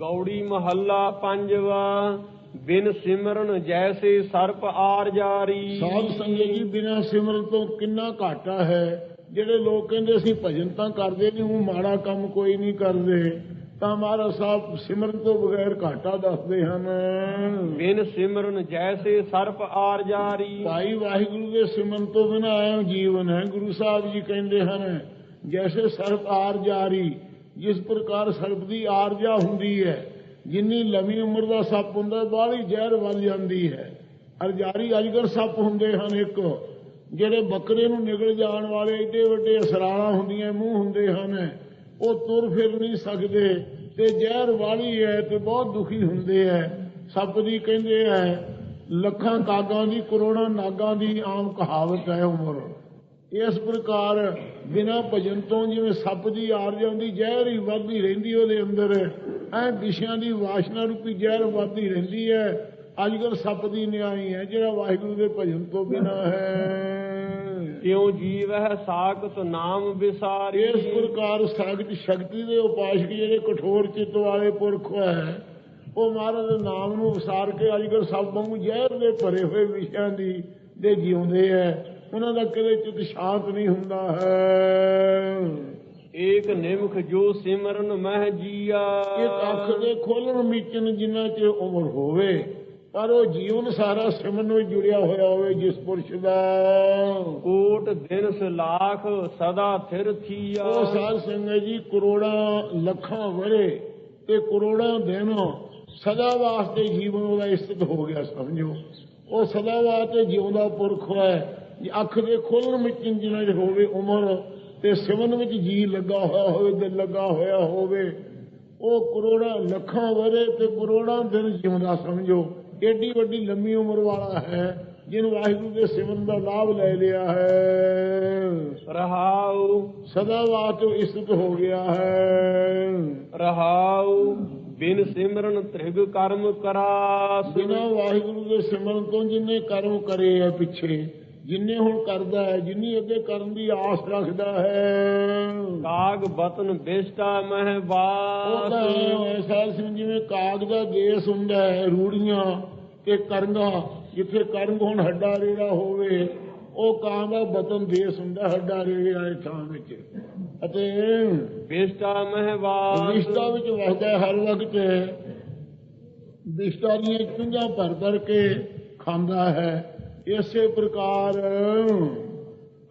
ਗੌੜੀ ਮਹੱਲਾ ਪੰਜਵਾ ਬਿਨ ਸਿਮਰਨ ਜੈਸੇ ਸਰਪ ਆਰ ਜਾਰੀ। ਸਾਧ ਸੰਗਤ ਜੀ ਬਿਨਾਂ ਸਿਮਰਨ ਤੋਂ ਕਿੰਨਾ ਘਾਟਾ ਹੈ? ਜਿਹੜੇ ਲੋਕ ਕਹਿੰਦੇ ਅਸੀਂ ਭਜਨ ਤਾਂ ਕਰਦੇ ਨਹੀਂ ਉਹ ਮਾੜਾ ਕੰਮ ਕੋਈ ਨਹੀਂ ਕਰਦੇ। ਤਾਂ ਮਹਾਰਾਜ ਸਾਹਿਬ ਸਿਮਰਨ ਤੋਂ ਬਗੈਰ ਘਾਟਾ ਦੱਸਦੇ ਹਨ। ਬਿਨ ਸਿਮਰਨ ਜੈਸੇ ਸਰਪ ਆਰ ਜਾਰੀ। ਭਾਈ ਵਾਹਿਗੁਰੂ ਦੇ ਸਿਮਰਨ ਤੋਂ ਬਿਨਾਂ ਆਇਆ ਜੀਵਨ ਹੈ ਗੁਰੂ ਸਾਹਿਬ ਜੀ ਕਹਿੰਦੇ ਹਨ ਜੈਸੇ ਸਰਪ ਆਰ ਜਾਰੀ ਜਿਸ ਪ੍ਰਕਾਰ ਸਰਪ ਦੀ ਆਰਜਾ ਹੁੰਦੀ ਹੈ, ਜਿੰਨੀ ਲੰਮੀ ਉਮਰ ਦਾ ਸੱਪ ਹੁੰਦਾ ਬਾਹਲੀ ਜ਼ਹਿਰ ਵੱਧ ਜਾਂਦੀ ਹੈ। ਅਰਜਾਰੀ ਅਜਗਰ ਸੱਪ ਹੁੰਦੇ ਹਨ ਇੱਕ, ਜਿਹੜੇ ਬੱਕਰੇ ਨੂੰ ਨਿਗਲ ਜਾਣ ਵਾਲੇ ਏਡੇ ਵੱਡੇ ਅਸਰਾਣਾ ਹੁੰਦੀਆਂ, ਮੂੰਹ ਹੁੰਦੇ ਹਨ, ਉਹ ਤੁਰ ਫਿਰ ਨਹੀਂ ਸਕਦੇ ਤੇ ਜ਼ਹਿਰ ਵਾਲੀ ਹੈ ਤੇ ਬਹੁਤ ਦੁਖੀ ਹੁੰਦੇ ਹੈ। ਸੱਪ ਦੀ ਕਹਿੰਦੇ ਹੈ, ਲੱਖਾਂ ਕਾਗਾਂ ਦੀ, ਕਰੋੜਾਂ ਨਾਗਾਂ ਦੀ ਆਮ ਕਹਾਵਤ ਹੈ ਉਮਰ। ਇਸ ਪ੍ਰਕਾਰ ਬਿਨਾ ਭਜਨ ਤੋਂ ਜਿਵੇਂ ਸੱਪ ਦੀ ਆਰ ਜਾਂਦੀ ਜ਼ਹਿਰ ਹੀ ਵੱਧਦੀ ਰਹਿੰਦੀ ਉਹਦੇ ਅੰਦਰ। ਐ ਵਿਸ਼ਿਆਂ ਦੀ ਵਾਸ਼ਨਾ ਰੂਪੀ ਜ਼ਹਿਰ ਵੱਧਦੀ ਰਹਿੰਦੀ ਹੈ। ਅੱਜ ਕੱਲ੍ਹ ਸੱਪ ਦੀ ਨਿਆਈ ਹੈ ਜਿਹੜਾ ਵਾਹਿਗੁਰੂ ਦੇ ਭਜਨ ਤੋਂ ਬਿਨਾ ਹੈ। ਤਿਉ ਜੀਵ ਹੈ ਸਾਖਤ ਨਾਮ ਵਿਸਾਰੀ। ਇਸ ਪ੍ਰਕਾਰ ਸਾਗਤ ਸ਼ਕਤੀ ਦੇ ਉਪਾਸ਼ਕ ਜਿਹੜੇ ਕਠੋਰ ਚਿੱਤ ਵਾਲੇ ਪੁਰਖ ਹੈ ਉਹ ਮਹਾਰਾਜ ਦੇ ਨਾਮ ਨੂੰ ਵਿਸਾਰ ਕੇ ਅੱਜ ਕੱਲ੍ਹ ਸਭ ਵਾਂਗੂ ਜ਼ਹਿਰ ਦੇ ਭਰੇ ਹੋਏ ਵਿਸ਼ਿਆਂ ਦੀ ਦੇ ਜਿਉਂਦੇ ਹੈ। ਉਹਨਾਂ ਦਾ ਕਦੇ ਚਿੱਤ ਸ਼ਾਂਤ ਨਹੀਂ ਹੁੰਦਾ ਹੈ। ਏਕ ਨਿਮਖ ਜੋ ਸਿਮਰਨ ਮਹਿ ਜੀਆ। ਇੱਕ ਅੱਖ ਦੇ ਖੋਲਣ ਮੀਚਣ ਜਿੰਨਾ ਚ ਉਮਰ ਹੋਵੇ ਪਰ ਉਹ ਜੀਵਨ ਸਾਰਾ ਸਿਮਰਨ ਵਿੱਚ ਜੁੜਿਆ ਹੋਇਆ ਹੋਵੇ ਜਿਸ ਪੁਰਸ਼ ਦਾ। ਕੋਟ ਦਿਨ ਸਲਾਖ ਸਦਾ ਥਿਰ ਥੀਆ। ਉਹ ਸਾਧ ਸੰਗਤ ਜੀ ਕਰੋੜਾਂ ਲੱਖਾਂ ਵਰੇ ਤੇ ਕਰੋੜਾਂ ਦਿਨ ਸਦਾ ਵਾਸਤੇ ਜੀਵਨ ਉਹਦਾ ਇਸਤ ਹੋ ਗਿਆ ਸਮਝੋ। ਉਹ ਸਦਾ ਵਾਸਤੇ ਜਿਉਂਦਾ ਪੁਰਖ ਹੈ। ਜੇ ਅੱਖ ਦੇ ਖੋਲਣ ਵਿੱਚ ਜਿੰਨਾ ਚ ਹੋਵੇ ਉਮਰ ਤੇ ਸਿਮਰਨ ਵਿੱਚ ਜੀ ਲੱਗਾ ਹੋਇਆ ਹੋਵੇ ਦਿਲ ਲੱਗਾ ਹੋਇਆ ਹੋਵੇ। ਉਹ ਕਰੋੜਾਂ ਲੱਖਾਂ ਵਰੇ ਤੇ ਕਰੋੜਾਂ ਦਿਨ ਜਿਉਂਦਾ ਸਮਝੋ। ਏਡੀ ਵੱਡੀ ਲੰਮੀ ਉਮਰ ਵਾਲਾ ਹੈ ਜਿਹਨੂੰ ਵਾਹਿਗੁਰੂ ਦੇ ਸਿਮਰਨ ਦਾ ਲਾਭ ਲੈ ਲਿਆ ਹੈ। ਰਹਾਉ। ਸਦਾ ਵਾਸਤੇ ਇਸਤ ਹੋ ਗਿਆ ਹੈ। ਰਹਾਉ। ਬਿਨ ਸਿਮਰਨ ਤ੍ਰਿਗ ਕਰਮ ਕਰਾਸ। ਬਿਨਾਂ ਵਾਹਿਗੁਰੂ ਦੇ ਸਿਮਰਨ ਤੋਂ ਜਿੰਨੇ ਕਰਮ ਕਰੇ ਹੈ ਪਿੱਛੇ ਜਿੰਨੇ ਹੁਣ ਕਰਦਾ ਹੈ ਜਿੰਨੀ ਅੱਗੇ ਕਰਨ ਦੀ ਆਸ ਰੱਖਦਾ ਹੈ। ਕਾਗ ਬਤਨ ਬਿਸ਼ਟਾ ਮਹਿ ਉਹ ਬਾਸ ਤਾਂ ਐਸਾ ਸਿੰਘ ਜਿਵੇਂ ਕਾਗ ਦਾ ਗੇਸ ਹੁੰਦਾ ਹੈ ਰੂੜੀਆਂ ਤੇ ਕਰੰਗਾ ਜਿੱਥੇ ਕਰੰਗ ਹੁਣ ਹੱਡਾ ਰੇੜਾ ਹੋਵੇ ਉਹ ਕਾਂ ਦਾ ਬਤਨ ਦੇਸ ਹੁੰਦਾ ਹੱਡਾ ਰੇੜੇ ਵਾਲੇ ਥਾਂ ਵਿੱਚ। ਅਤੇ ਬਿਸ਼ਟਾ ਮਹਿ ਬਾਸ ਵਿਸ਼ਟਾ ਵਿੱਚ ਵਸਦਾ ਹਰ ਵਕਤ। ਵਿਸ਼ਟਾ ਦੀਆਂ ਚੁੰਝਾਂ ਭਰ ਭਰ ਕੇ ਖਾਂਦਾ ਹੈ। ਇਸੇ ਪ੍ਰਕਾਰ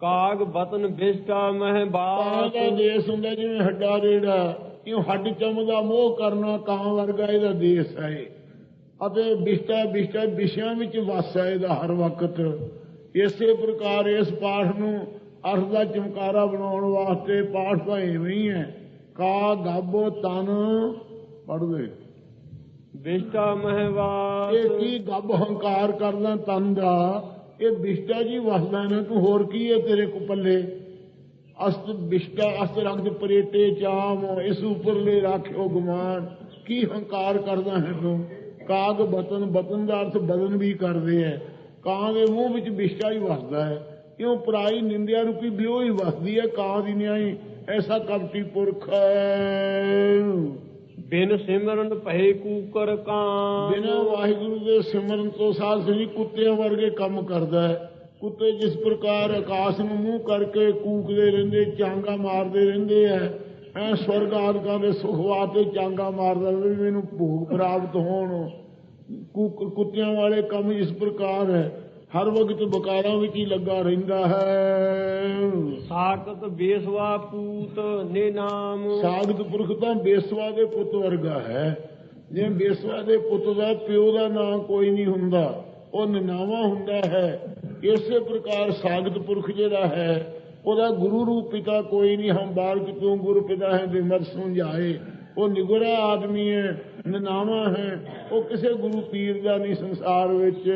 ਕਾਗ ਬਤਨ ਬਿਸ਼ਟਾ ਮਹਿ ਦਾ ਦੇਸ ਹੁੰਦਾ ਜਿਵੇਂ ਹੱਡਾ ਰੇੜਾ ਕਿਉਂ ਹੱਡ ਚੰਮ ਦਾ ਮੋਹ ਕਰਨਾ ਕਾਂ ਵਰਗਾ ਇਹਦਾ ਦੇਸ ਹੈ ਇਹ। ਅਤੇ ਵਿਸ਼ਟਾ ਵਿਸ਼ਟਾ ਵਿਸ਼ਿਆਂ ਵਿੱਚ ਵਸਦਾ ਇਹਦਾ ਹਰ ਵਕਤ। ਇਸੇ ਪ੍ਰਕਾਰ ਇਸ ਪਾਠ ਨੂੰ ਅਰਥ ਦਾ ਚਮਕਾਰਾ ਬਣਾਉਣ ਵਾਸਤੇ ਪਾਠ ਤਾਂ ਐਵੇਂ ਹੀ ਹੈ। ਕਾ ਗੱਬ ਤਨ ਪੜਦੇ ਬਿਸ਼ਟਾ ਮਹਿ ਇਹ ਕੀ ਗੱਬ ਹੰਕਾਰ ਕਰਦਾ ਤਨ ਦਾ? ਇਹ ਵਿਸ਼ਟਾ ਜੀ ਵਸਦਾ ਨਾ, ਤੂੰ ਹੋਰ ਕੀ ਹੈ ਤੇਰੇ ਕੋ ਪੱਲੇ? ਅਸਤ ਵਿਸ਼ਟਾ ਅਸਤ ਰੰਗ ਪਰੇਟੇ ਚਾਮ, ਇਸ ਉਪਰਲੇ ਰਾਖਿਓ ਗੁਮਾਨ। ਕੀ ਹੰਕਾਰ ਕਰਦਾ ਹੈ ਤੂੰ? ਕਾਗ ਬਤਨ ਬਤਨ ਦਾ ਅਰਥ ਬਦਨ ਵੀ ਕਰਦੇ ਹੈ ਕਾਂ ਦੇ ਮੂੰਹ ਵਿੱਚ ਵਿਸ਼ਟਾ ਹੀ ਵਸਦਾ ਹੈ। ਕਿਉਂ ਪਰਾਈ ਨਿੰਦਿਆ ਰੂਪੀ ਬਿਓ ਹੀ ਵਸਦੀ ਹੈ ਕਾਂ ਦੀ ਨਿਆਈ, ਐਸਾ ਕਪਟੀ ਪੁਰਖ ਹੈ ਬਿਨ ਸਿਮਰਨ ਭਏ ਕੂਕਰ ਕਾਂ ਬਿਨਾਂ ਵਾਹਿਗੁਰੂ ਦੇ ਸਿਮਰਨ ਤੋਂ ਸਾਧ ਸੰਗੀ ਕੁੱਤਿਆਂ ਵਰਗੇ ਕੰਮ ਕਰਦਾ ਹੈ। ਕੁੱਤੇ ਜਿਸ ਪ੍ਰਕਾਰ ਆਕਾਸ਼ ਨੂੰ ਮੂੰਹ ਕਰਕੇ ਕੂਕਦੇ ਰਹਿੰਦੇ, ਚਾਂਗਾ ਮਾਰਦੇ ਰਹਿੰਦੇ ਐ ਐ ਸਵਰਗ ਆਦਿਕਾਂ ਦੇ ਸੁਖ ਤੇ ਚਾਂਗਾ ਮਾਰਦਾ ਰਹਿੰਦਾ ਵੀ ਮੈਨੂੰ ਭੋਗ ਪ੍ਰਾਪਤ ਹੋਣ। ਕੁੱਤਿਆਂ ਵਾਲੇ ਕੰਮ ਇਸ ਪ੍ਰਕਾਰ ਹੈ। ਹਰ ਵਕਤ ਬਕਾਰਾਂ ਵਿੱਚ ਹੀ ਲੱਗਾ ਰਹਿੰਦਾ ਹੈ। ਸਾਕਤ ਬੇਸਵਾ ਪੂਤ ਨੇ ਨਾਮ। ਸਾਗਤ ਪੁਰਖ ਤਾਂ ਬੇਸਵਾ ਦੇ ਪੁੱਤ ਵਰਗਾ ਹੈ। ਜੇ ਬੇਸਵਾ ਦੇ ਪੁੱਤ ਦਾ ਪਿਓ ਦਾ ਨਾਂ ਕੋਈ ਨਹੀਂ ਹੁੰਦਾ ਉਹ ਨਨਾਵਾ ਹੁੰਦਾ ਹੈ। ਇਸੇ ਪ੍ਰਕਾਰ ਸਾਗਤ ਪੁਰਖ ਜਿਹੜਾ ਹੈ ਉਹਦਾ ਗੁਰੂ ਰੂਪ ਪਿਤਾ ਕੋਈ ਨਹੀਂ ਹਮ ਬਾਲਕ ਤੂੰ ਗੁਰੂ ਪਿਤਾ ਹੈ ਬਿਮਰ ਸਮਝਾਏ। ਉਹ ਨਿਗੁਰਾ ਆਦਮੀ ਹੈ ਨਨਾਵਾ ਹੈ ਉਹ ਕਿਸੇ ਗੁਰੂ ਪੀਰ ਦਾ ਨਹੀਂ ਸੰਸਾਰ ਵਿੱਚ।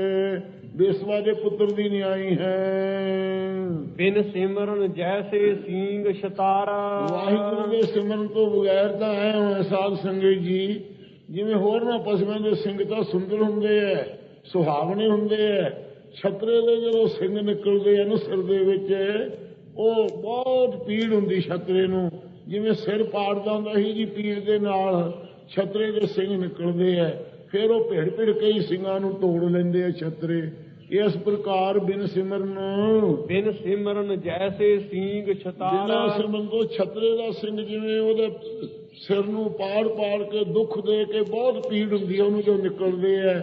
ਬੇਸਵਾ ਦੇ ਪੁੱਤਰ ਦੀ ਨਿਆਈ ਹੈ। ਬਿਨ ਸਿਮਰਨ ਜੈਸੇ ਸੀਂਗ ਸ਼ਤਾਰਾ। ਵਾਹਿਗੁਰੂ ਦੇ ਸਿਮਰਨ ਤੋਂ ਬਗੈਰ ਤਾਂ ਐ ਹੋਏ ਸਾਧ ਸੰਗਤ ਜੀ ਜਿਵੇਂ ਹੋਰ ਨਾ ਪਸ਼ੂਆਂ ਦੇ ਸਿੰਘ ਤਾਂ ਸੁੰਦਰ ਹੁੰਦੇ ਐ ਸੁਹਾਵਣੇ ਹੁੰਦੇ ਐ। ਛਤਰੇ ਦੇ ਜਦੋਂ ਸਿੰਘ ਨਿਕਲਦੇ ਆ ਨਾ ਸਿਰ ਦੇ ਵਿੱਚ ਉਹ ਬਹੁਤ ਪੀੜ ਹੁੰਦੀ ਛਤਰੇ ਨੂੰ। ਜਿਵੇਂ ਸਿਰ ਪਾੜਦਾ ਹੁੰਦਾ ਸੀ ਜੀ ਪੀੜ ਦੇ ਨਾਲ ਛਤਰੇ ਦੇ ਸਿੰਘ ਨਿਕਲਦੇ ਆ ਫਿਰ ਉਹ ਭਿੜ ਭਿੜ ਕਈ ਸਿੰਘਾਂ ਨੂੰ ਤੋੜ ਲੈਂਦੇ ਆ ਛਤਰੇ। ਇਸ ਪ੍ਰਕਾਰ ਬਿਨ ਸਿਮਰਨ। ਬਿਨ ਸਿਮਰਨ ਜੈਸੇ ਬਿਨਾਂ ਛਤਾਰਾ। ਸਿਮਰਨ ਤੋਂ ਛਤਰੇ ਦਾ ਸਿੰਘ ਜਿਵੇਂ ਉਹਦੇ ਸਿਰ ਨੂੰ ਪਾੜ ਪਾੜ ਕੇ ਦੁੱਖ ਦੇ ਕੇ ਬਹੁਤ ਪੀੜ ਹੁੰਦੀ ਹੈ ਉਹਨੂੰ ਜੋ ਨਿਕਲਦੇ ਆ।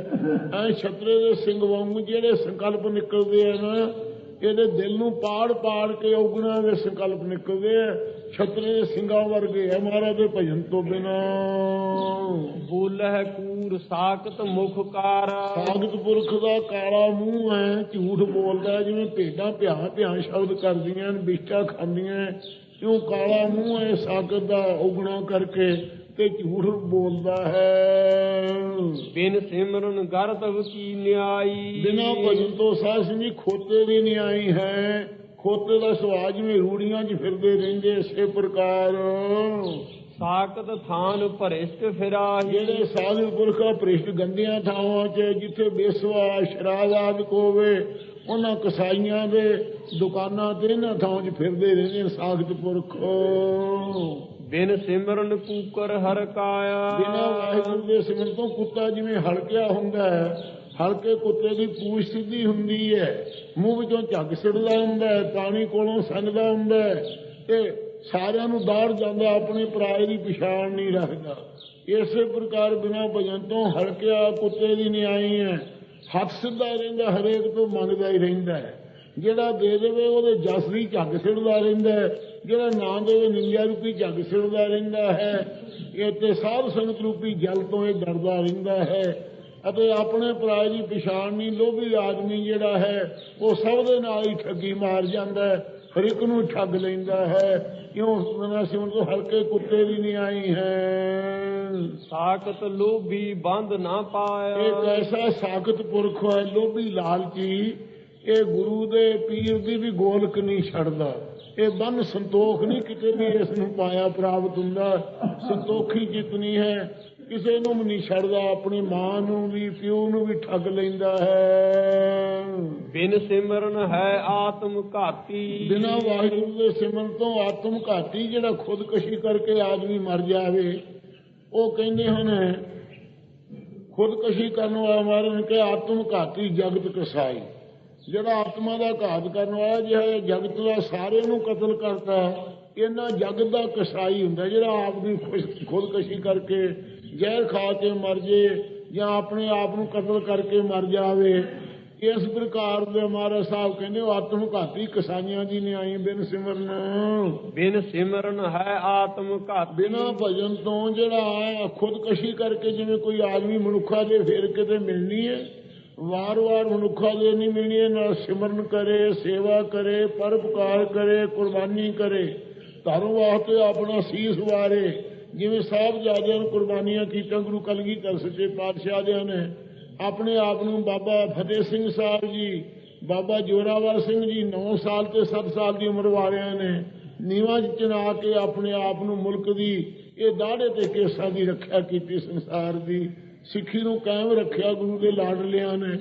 ਐ ਛਤਰੇ ਦੇ ਸਿੰਘ ਵਾਂਗੂ ਜਿਹੜੇ ਸੰਕਲਪ ਨਿਕਲਦੇ ਆ ਨਾ ਇਹਦੇ ਦਿਲ ਨੂੰ ਪਾੜ ਪਾੜ ਕੇ ਔਗਣਾ ਦੇ ਸੰਕਲਪ ਨਿਕਲਦੇ ਆ। ਛਤਰੇ ਦੇ ਸਿੰਘਾਂ ਵਰਗੇ ਆ ਮਹਾਰਾਜ ਦੇ ਭਜਨ ਤੋਂ ਬਿਨਾ। ਬੋਲਹਿ ਕੂਰ ਸਾਖਤ ਮੁਖ ਕਾਰਾ। ਸਾਗਤ ਪੁਰਖ ਦਾ ਕਾਲਾ ਮੂੰਹ ਹੈ ਝੂਠ ਬੋਲਦਾ ਹੈ, ਜਿਵੇਂ ਭੇਡਾਂ ਭਿਆ ਭਿਆ ਸ਼ਬਦ ਕਰਦੀਆਂ ਬਿਸ਼ਟਾ ਖਾਂਦੀਆਂ ਕਿਉਂ ਕਾਲਾ ਮੂੰਹ ਹੈ ਸਾਗਤ ਦਾ ਉਗਣਾ ਕਰਕੇ ਤੇ ਝੂਠ ਬੋਲਦਾ ਹੈ? ਬਿਨ ਸਿਮਰਨ ਗਰਤਵ ਕੀ ਨਿਆਈ? ਬਿਨਾ ਭਜਨ ਤੋਂ ਸਾਧ ਸੰਗੀ ਖੋਤੇ ਦੀ ਨਹੀਂ ਆਈ ਹੈ। ਖੋਤੇ ਦਾ ਸੁਆਜ ਜਿਵੇਂ ਰੂੜੀਆਂ 'ਚ ਫਿਰਦੇ ਰਹਿੰਦੇ ਇਸੇ ਪ੍ਰਕਾਰ। ਸਾਖਤ ਥਾਨ ਭਰਿਸ਼ਟ ਫਿਰਾਹੀ। ਜਿਹੜੇ ਸਾਧੂ ਪੁਰਖਾ ਭ੍ਰਿਸ਼ਟ ਗੰਦੀਆਂ ਥਾਵਾਂ 'ਚ ਜਿੱਥੇ ਬੇਸਵਾ ਸ਼ਰਾਬ ਆਦਿ ਹੋਵੇ ਉਹਨਾਂ ਕਸਾਈਆਂ ਦੇ ਦੁਕਾਨਾਂ ਤੇ ਇਹਨਾਂ ਥਾਵਾਂ 'ਚ ਫਿਰਦੇ ਰਹਿੰਦੇ ਸਾਖਤ ਪੁਰਖ। ਬਿਨ ਸਿਮਰਨ ਕੂਕਰ ਹਰ ਕਾਇਆ। ਬਿਨਾਂ ਵਾਹਿਗੁਰੂ ਦੇ ਸਿਮਰਨ ਤੋਂ ਕੁੱਤਾ ਜਿਵੇਂ ਹਲਕਿਆ ਹੁੰਦਾ ਹੈ, ਹਲਕੇ ਕੁੱਤੇ ਦੀ ਪੂਛ ਸਿੱਧੀ ਹੁੰਦੀ ਹੈ, ਮੂੰਹ ਵਿੱਚੋਂ ਝੱਗ ਸਿੱਟਦਾ ਹੁੰਦਾ ਹੈ, ਪਾਣੀ ਕੋਲੋਂ ਸੰਗਦਾ ਹੁੰਦਾ ਹੈ ਤੇ ਸਾਰਿਆਂ ਨੂੰ ਦਾੜ ਜਾਂਦਾ, ਆਪਣੇ ਪਰਾਏ ਦੀ ਪਛਾਣ ਨਹੀਂ ਰੱਖਦਾ। ਇਸੇ ਪ੍ਰਕਾਰ ਬਿਨਾਂ ਭਜਨ ਤੋਂ ਹਲਕਿਆ ਕੁੱਤੇ ਦੀ ਨਿਆਈ ਹੈ। ਹੱਥ ਸਿੱਧਾ ਰਹਿੰਦਾ, ਹਰੇਕ ਤੋਂ ਮੰਗਦਾ ਹੀ ਰਹਿੰਦਾ ਹੈ। ਜਿਹੜਾ ਦੇ ਦੇਵੇ, ਉਹਦੇ ਜਸ ਦੀ ਝੱਗ ਸਿੜਦਾ ਰਹਿੰਦਾ ਹੈ। ਜਿਹੜਾ ਨਾ ਦੇਵੇ ਨਿੰਦਿਆ ਰੂਪੀ ਝੱਗ ਸਿੜਦਾ ਰਹਿੰਦਾ ਹੈ ਇਹ ਤੇ ਸਾਧ ਸੰਗਤ ਰੂਪੀ ਜਲ ਤੋਂ ਇਹ ਡਰਦਾ ਰਹਿੰਦਾ ਹੈ ਅਤੇ ਆਪਣੇ ਪਰਾਏ ਦੀ ਪਛਾਣ ਨਹੀਂ ਲੋਭੀ ਆਦਮੀ ਜਿਹੜਾ ਹੈ ਉਹ ਸਭ ਦੇ ਨਾਲ ਹੀ ਠੱਗੀ ਮਾਰ ਜਾਂਦਾ ਹੈ ਹਰ ਇੱਕ ਨੂੰ ਠੱਗ ਲੈਂਦਾ ਹੈ। ਕਿਉਂ? ਮਨਾ ਸਿਮਰ ਤੋਂ ਹਲਕੇ ਕੁੱਤੇ ਦੀ ਨਹੀਂ ਆਈ ਹੈ ਸਾਖਤ ਲੋਭੀ ਬੰਦ ਨਾ ਇੱਕ ਪਾਇਆ ਐਸਾ ਸਾਖਤ ਪੁਰਖ ਹੈ? ਲੋਭੀ ਲਾਲਚੀ। ਇਹ ਗੁਰੂ ਦੇ ਪੀਰ ਦੀ ਵੀ ਗੋਲਕ ਨਹੀਂ ਛੱਡਦਾ। ਇਹ ਬੰਨ ਸੰਤੋਖ ਨਹੀਂ ਕਿਤੇ ਵੀ ਇਸ ਨੂੰ ਪਾਇਆ ਪ੍ਰਾਪਤ ਹੁੰਦਾ। ਸੰਤੋਖੀ ਜਿਤਨੀ ਹੈ ਕਿਸੇ ਨੂੰ ਵੀ ਨਹੀਂ ਛੱਡਦਾ ਆਪਣੀ ਮਾਂ ਨੂੰ ਵੀ ਪਿਓ ਨੂੰ ਵੀ ਠੱਗ ਲੈਂਦਾ ਹੈ। ਬਿਨ ਸਿਮਰਨ ਹੈ ਆਤਮ ਘਾਤੀ। ਬਿਨਾਂ ਵਾਹਿਗੁਰੂ ਦੇ ਸਿਮਰਨ ਤੋਂ ਆਤਮ ਘਾਤੀ ਜਿਹੜਾ ਖੁਦਕਸ਼ੀ ਕਰਕੇ ਆਦਮੀ ਮਰ ਜਾਵੇ ਉਹ ਕਹਿੰਦੇ ਹਨ ਖੁਦਕਸ਼ੀ ਕਰਨ ਵਾਲਾ ਮਹਾਰਾਜ ਨੇ ਕਿਹਾ ਆਤਮ ਘਾਤੀ ਜਗਤ ਕਸਾਈ। ਜਿਹੜਾ ਆਤਮਾ ਦਾ ਘਾਤ ਕਰਨ ਵਾਲਾ ਜਿਹੜਾ ਜਗਤ ਦਾ ਸਾਰਿਆਂ ਨੂੰ ਕਤਲ ਕਰਦਾ ਹੈ, ਇਹਨਾਂ ਜਗਤ ਦਾ ਕਸਾਈ ਹੁੰਦਾ ਜਿਹੜਾ ਆਪ ਦੀ ਖੁਦਕਸ਼ੀ ਕਰਕੇ ਜ਼ਹਿਰ ਖਾ ਕੇ ਮਰ ਜੇ ਜਾਂ ਆਪਣੇ ਆਪ ਨੂੰ ਕਤਲ ਕਰਕੇ ਮਰ ਜਾਵੇ ਇਸ ਪ੍ਰਕਾਰ ਦੇ ਮਹਾਰਾਜ ਸਾਹਿਬ ਕਹਿੰਦੇ ਉਹ ਆਤਮ ਘਾਤੀ ਕਸਾਈਆਂ ਦੀ ਨਿਆਈ ਬਿਨ ਸਿਮਰਨ। ਬਿਨ ਸਿਮਰਨ ਹੈ ਆਤਮ ਘਾਤੀ। ਬਿਨਾਂ ਭਜਨ ਤੋਂ ਜਿਹੜਾ ਖੁਦਕਸ਼ੀ ਕਰਕੇ ਜਿਵੇਂ ਕੋਈ ਆਦਮੀ ਮਨੁੱਖਾ ਦੇ ਫੇਰ ਕਿਤੇ ਮਿਲਣੀ ਹੈ ਵਾਰ-ਵਾਰ ਮਨੁੱਖਾ ਦੇ ਨਹੀਂ ਨਾਲ ਸਿਮਰਨ ਕਰੇ, ਸੇਵਾ ਕਰੇ, ਪਰਉਪਕਾਰ ਕਰੇ, ਕੁਰਬਾਨੀ ਕਰੇ, ਧਰਮ ਵਾਸਤੇ ਆਪਣਾ ਸੀਸ ਵਾਰੇ। ਜਿਵੇਂ ਸਾਹਿਬਜ਼ਾਦਿਆਂ ਨੂੰ ਕੁਰਬਾਨੀਆਂ ਕੀਤੀਆਂ, ਗੁਰੂ ਕਲਗੀਧਰ ਸੱਚੇ ਪਾਤਸ਼ਾਹ ਦੇ ਨੇ, ਆਪਣੇ ਆਪ ਨੂੰ ਬਾਬਾ ਫਤਿਹ ਸਿੰਘ ਸਾਹਿਬ ਜੀ, ਬਾਬਾ ਜੋਰਾਵਰ ਸਿੰਘ ਜੀ 9 ਸਾਲ ਤੇ 7 ਸਾਲ ਦੀ ਉਮਰ ਵਾਲਿਆਂ ਨੇ ਨੀਵਾਂ 'ਚ ਚਿਣਾ ਕੇ ਆਪਣੇ ਆਪ ਨੂੰ ਮੁਲਕ ਦੀ, ਇਹ ਦਾੜੇ ਤੇ ਕੇਸਾਂ ਦੀ ਰੱਖਿਆ ਕੀਤੀ ਸੰਸਾਰ ਦੀ। ਸਿੱਖੀ ਨੂੰ ਕਾਇਮ ਰੱਖਿਆ ਗੁਰੂ ਦੇ ਲਾਡਲਿਆਂ ਨੇ।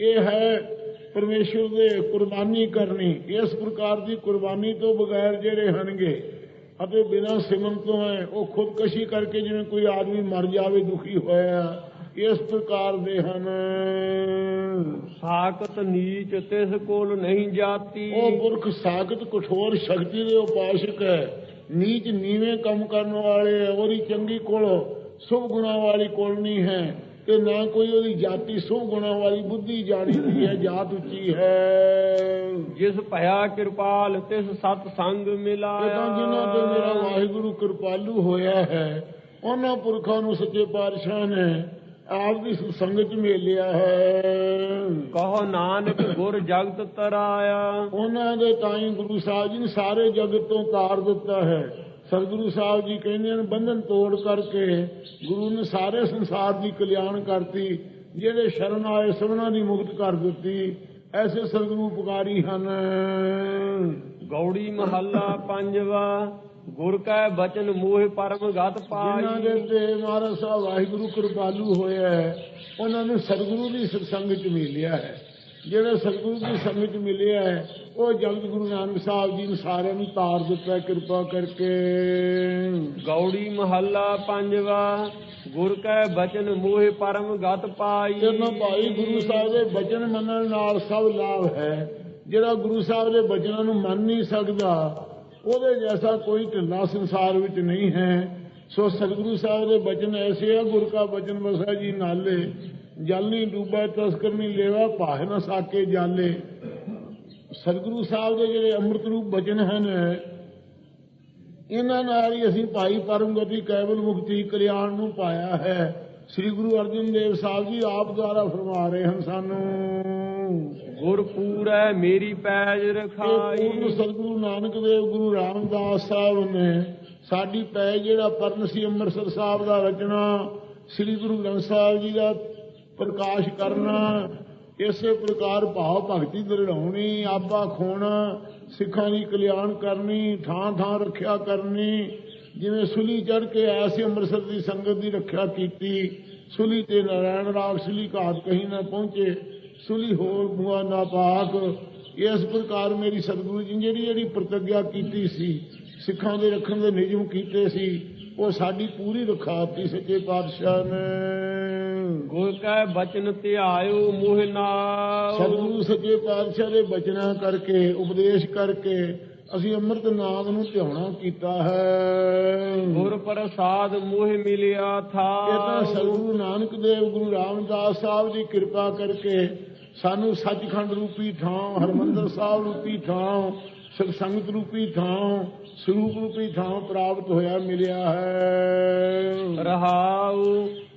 ਇਹ ਹੈ ਪਰਮੇਸ਼ਰ ਦੇ ਕੁਰਬਾਨੀ ਕਰਨੀ। ਇਸ ਪ੍ਰਕਾਰ ਦੀ ਕੁਰਬਾਨੀ ਤੋਂ ਬਗੈਰ ਜਿਹੜੇ ਹਨਗੇ ਅਤੇ ਬਿਨਾਂ ਸਿਮਰਨ ਤੋਂ ਹੈ ਉਹ ਖੁਦਕਸ਼ੀ ਕਰਕੇ ਜਿਵੇਂ ਕੋਈ ਆਦਮੀ ਮਰ ਜਾਵੇ ਦੁਖੀ ਹੋਇਆ ਇਸ ਪ੍ਰਕਾਰ ਦੇ ਹਨ। ਸਾਖਤ ਨੀਚ ਤਿਸ ਕੋਲ ਨਹੀਂ ਜਾਤੀ। ਉਹ ਪੁਰਖ ਸਾਖਤ ਕਠੋਰ ਸ਼ਕਤੀ ਦੇ ਉਪਾਸ਼ਕ ਹੈ। ਨੀਚ ਨੀਵੇਂ ਕੰਮ ਕਰਨ ਵਾਲੇ ਹੈ ਉਹਦੀ ਚੰਗੀ ਕੋਲ ਸੁਭ ਗੁਣਾ ਵਾਲੀ ਕੋਲ ਨਹੀਂ ਹੈ? ਤੇ ਨਾ ਕੋਈ ਉਹਦੀ ਜਾਤੀ ਸੁਭ ਗੁਣਾ ਵਾਲੀ ਬੁੱਧੀ ਜਾਣੀ ਦੀ ਹੈ ਜਾਤ ਉੱਚੀ ਹੈ। ਜਿਸ ਭਇਆ ਕਿਰਪਾਲ ਤਿਸ ਸਤ ਸੰਗ ਮਿਲਾਇਆ ਤਾਂ ਜਿਨ੍ਹਾਂ ਤੇ ਮੇਰਾ ਵਾਹਿਗੁਰੂ ਕਿਰਪਾਲੂ ਹੋਇਆ ਹੈ ਉਹਨਾਂ ਪੁਰਖਾਂ ਨੂੰ ਸੱਚੇ ਪਾਤਸ਼ਾਹ ਨੇ ਆਪ ਦੀ ਸੰਗਤ ਮੇਲਿਆ ਹੈ। ਕਹੋ ਨਾਨਕ ਗੁਰ ਜਗਤ ਤਰਾਇਆ। ਉਹਨਾਂ ਦੇ ਤਾਈ ਗੁਰੂ ਸਾਹਿਬ ਜੀ ਨੇ ਸਾਰੇ ਜਗਤ ਤੋਂ ਤਾਰ ਦਿੱਤਾ ਹੈ। ਸਤਿਗੁਰੂ ਸਾਹਿਬ ਜੀ ਕਹਿੰਦੇ ਨੇ ਬੰਧਨ ਤੋੜ ਕਰਕੇ ਗੁਰੂ ਨੇ ਸਾਰੇ ਸੰਸਾਰ ਦੀ ਕਲਿਆਣ ਕਰਤੀ ਜਿਹੜੇ ਸ਼ਰਨ ਆਏ ਸਭਨਾਂ ਦੀ ਮੁਕਤ ਕਰ ਦਿੱਤੀ। ਐਸੇ ਸਤਿਗੁਰੂ ਪੁਕਾਰੀ ਹਨ। ਗੌੜੀ ਮਹੱਲਾ ਪੰਜਵਾ ਗੁਰ ਕੈ ਬਚਨ ਮੋਹ ਪਰਮ ਗਤ ਜਿਨ੍ਹਾਂ ਦੇ ਪਾਈ ਤੇ ਮਹਾਰਾਜ ਸਾਹਿਬ ਵਾਹਿਗੁਰੂ ਕਿਰਪਾਲੂ ਹੋਇਆ ਉਹਨਾਂ ਨੂੰ ਸਤਿਗੁਰੂ ਦੀ ਸਤਸੰਗ ਚ ਮਿਲਿਆ ਹੈ। ਜਿਹੜੇ ਸਤਿਗੁਰੂ ਦੀ ਚ ਮਿਲਿਆ ਹੈ ਉਹ ਜਗਤ ਗੁਰੂ ਨਾਨਕ ਸਾਹਿਬ ਜੀ ਨੇ ਸਾਰਿਆਂ ਨੂੰ ਤਾਰ ਦਿੱਤਾ ਕਿਰਪਾ ਕਰਕੇ। ਗੌੜੀ ਮਹੱਲਾ ਪੰਜਵਾ ਗੁਰ ਕੈ ਬਚਨ ਮੋਹਿ ਪਰਮ ਗਤ ਪਾਈ। ਇਹਨਾਂ ਭਾਈ ਗੁਰੂ ਸਾਹਿਬ ਦੇ ਬਚਨ ਮੰਨਣ ਨਾਲ ਸਭ ਲਾਭ ਹੈ। ਜਿਹੜਾ ਗੁਰੂ ਸਾਹਿਬ ਦੇ ਬਚਨਾਂ ਨੂੰ ਮੰਨ ਨਹੀਂ ਸਕਦਾ ਉਹਦੇ ਜੈਸਾ ਕੋਈ ਢਿੱਲਾ ਸੰਸਾਰ ਵਿੱਚ ਨਹੀਂ ਹੈ। ਸੋ ਸਤਿਗੁਰੂ ਸਾਹਿਬ ਦੇ ਬਚਨ ਐਸੇ ਆ ਗੁਰ ਕਾ ਬਚਨ ਵਸੈ ਜੀ ਨਾਲੇ। ਜਲ ਡੂਬੈ ਤਸਕਰ ਨਹੀਂ ਲੈਵਾ ਭਾਹ ਨਾ ਸਾਕੇ ਜਾਲੇ। ਸਤਿਗੁਰੂ ਸਾਹਿਬ ਦੇ ਜਿਹੜੇ ਅੰਮ੍ਰਿਤ ਰੂਪ ਬਚਨ ਹਨ ਇਹਨਾਂ ਨਾਲ ਹੀ ਅਸੀਂ ਭਾਈ ਪਰਮਗਤੀ ਕੈਵਲ ਮੁਕਤੀ ਕਲਿਆਣ ਨੂੰ ਪਾਇਆ ਹੈ। ਸ੍ਰੀ ਗੁਰੂ ਅਰਜਨ ਦੇਵ ਸਾਹਿਬ ਜੀ ਆਪ ਦੁਆਰਾ ਫਰਮਾ ਰਹੇ ਹਨ ਸਾਨੂੰ। ਗੁਰ ਪੂਰੈ ਮੇਰੀ ਪੈਜ ਰਖਾਈ। ਪੂਰਨ ਸਤਿਗੁਰੂ ਨਾਨਕ ਦੇਵ ਗੁਰੂ ਰਾਮਦਾਸ ਸਾਹਿਬ ਨੇ ਸਾਡੀ ਪੈ ਜਿਹੜਾ ਪਰਨ ਸੀ ਅੰਮ੍ਰਿਤਸਰ ਸਾਹਿਬ ਦਾ ਰਚਨਾ ਸ੍ਰੀ ਗੁਰੂ ਗ੍ਰੰਥ ਸਾਹਿਬ ਜੀ ਦਾ ਪ੍ਰਕਾਸ਼ ਕਰਨਾ, ਇਸੇ ਪ੍ਰਕਾਰ ਭਾਵ ਭਗਤੀ ਦ੍ਰਿੜਾਉਣੀ, ਆਪਾ ਖੋਣਾ, ਸਿੱਖਾਂ ਦੀ ਕਲਿਆਣ ਕਰਨੀ, ਥਾਂ ਥਾਂ ਰੱਖਿਆ ਕਰਨੀ। ਜਿਵੇਂ ਸੁਲੀ ਚੜ ਕੇ ਐਸੇ ਅੰਮ੍ਰਿਤਸਰ ਦੀ ਸੰਗਤ ਦੀ ਰੱਖਿਆ ਕੀਤੀ, ਸੁਲੀ ਤੇ ਨਾਰਾਇਣ ਰਾਗ, ਸੁਲੀ ਘਾਟ ਕਹੀਂ ਨਾ ਪਹੁੰਚੇ, ਸੁਲੀ ਹੋਰ ਮੁਆ ਨਾ ਪਾਕ। ਇਸ ਪ੍ਰਕਾਰ ਮੇਰੀ ਸਤਿਗੁਰੂ ਜੀ ਨੇ ਜਿਹੜੀ ਜਿਹੜੀ ਪ੍ਰਤੱਗਿਆ ਕੀਤੀ ਸੀ, ਸਿੱਖਾਂ ਦੇ ਰੱਖਣ ਦੇ ਨਿਯਮ ਕੀਤੇ ਸੀ, ਉਹ ਸਾਡੀ ਪੂਰੀ ਰਖਾਤੀ ਸੱਚੇ ਪਾਤਸ਼ਾਹ ਨੇ। ਗੁਰ ਕੈ ਬਚਨ ਧਿਆਇਓ ਮੋਹ ਨਾਉ। ਸਤਿਗੁਰੂ ਸੱਚੇ ਪਾਤਸ਼ਾਹ ਦੇ ਬਚਨਾਂ ਕਰਕੇ ਉਪਦੇਸ਼ ਕਰਕੇ ਅਸੀਂ ਅੰਮ੍ਰਿਤ ਨਾਮ ਨੂੰ ਧਿਆਉਣਾ ਕੀਤਾ ਹੈ। ਗੁਰ ਪ੍ਰਸਾਦ ਮੋਹ ਮਿਲਿਆ ਥਾ। ਇਹ ਤਾਂ ਸਤਿਗੁਰੂ ਨਾਨਕ ਦੇਵ ਗੁਰੂ ਰਾਮਦਾਸ ਸਾਹਿਬ ਦੀ ਕਿਰਪਾ ਕਰਕੇ ਸਾਨੂੰ ਸੱਚਖੰਡ ਰੂਪੀ ਥਾਂ ਹਰਮੰਦਰ ਸਾਹਿਬ ਰੂਪੀ ਥਾਂ ਸਿੱਖ ਸੰਗਤ ਰੂਪੀ ਥਾਂ ਸਰੂਪ ਰੂਪੀ ਥਾਂ ਪ੍ਰਾਪਤ ਹੋਇਆ ਮਿਲਿਆ ਹੈ। ਰਹਾਉ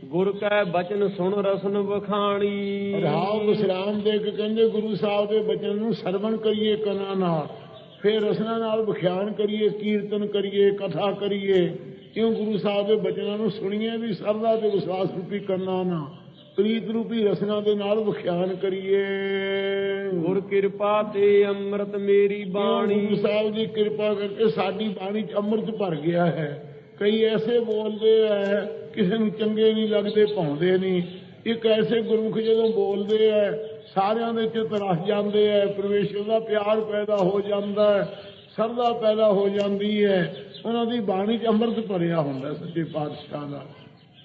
ਗੁਰ ਕੈ ਬਚਨ ਸੁਣ ਰਸਨ ਵਖਾਣੀ। ਰਹਾਉ ਵਿਸਰਾਮ ਦੇ ਕੇ ਕਹਿੰਦੇ ਗੁਰੂ ਸਾਹਿਬ ਦੇ ਬਚਨ ਨੂੰ ਸਰਵਣ ਕਰੀਏ ਕਨਾਂ ਨਾਲ। ਫਿਰ ਰਸਨਾ ਨਾਲ ਵਿਖਿਆਨ ਕਰੀਏ ਕੀਰਤਨ ਕਰੀਏ ਕਥਾ ਕਰੀਏ। ਕਿਉਂ ਗੁਰੂ ਸਾਹਿਬ ਦੇ ਬਚਨਾਂ ਨੂੰ ਸੁਣੀਏ ਵੀ ਸਰਦਾ ਤੇ ਵਿਸ਼ਵਾਸ ਰੂਪੀ ਕਰਨਾ ਨਾ ਪ੍ਰੀਤ ਰੂਪੀ ਰਸਨਾ ਦੇ ਨਾਲ ਵਿਖਿਆਨ ਕਰੀਏ। ਗੁਰ ਕਿਰਪਾ ਤੇ ਅੰਮ੍ਰਿਤ ਮੇਰੀ ਬਾਣੀ। ਗੁਰੂ ਸਾਹਿਬ ਦੀ ਕਿਰਪਾ ਕਰਕੇ ਸਾਡੀ ਬਾਣੀ ਚ ਅੰਮ੍ਰਿਤ ਭਰ ਗਿਆ ਹੈ। ਕਈ ਐਸੇ ਬੋਲਦੇ ਐ ਕਿਸੇ ਨੂੰ ਚੰਗੇ ਨਹੀਂ ਲੱਗਦੇ, ਭਾਉਂਦੇ ਨਹੀਂ। ਇੱਕ ਐਸੇ ਗੁਰਮੁਖ ਜਦੋਂ ਬੋਲਦੇ ਐ ਸਾਰਿਆਂ ਦੇ ਚਿੱਤ ਰਸ ਜਾਂਦੇ ਐ ਪਰਮੇਸ਼ਰ ਦਾ ਪਿਆਰ ਪੈਦਾ ਹੋ ਜਾਂਦਾ ਹੈ, ਸਰਦਾ ਪੈਦਾ ਹੋ ਜਾਂਦੀ ਹੈ। ਉਹਨਾਂ ਦੀ ਬਾਣੀ ਚ ਅੰਮ੍ਰਿਤ ਭਰਿਆ ਹੁੰਦਾ ਸੱਚੇ ਪਾਤਸ਼ਾਹ ਦਾ।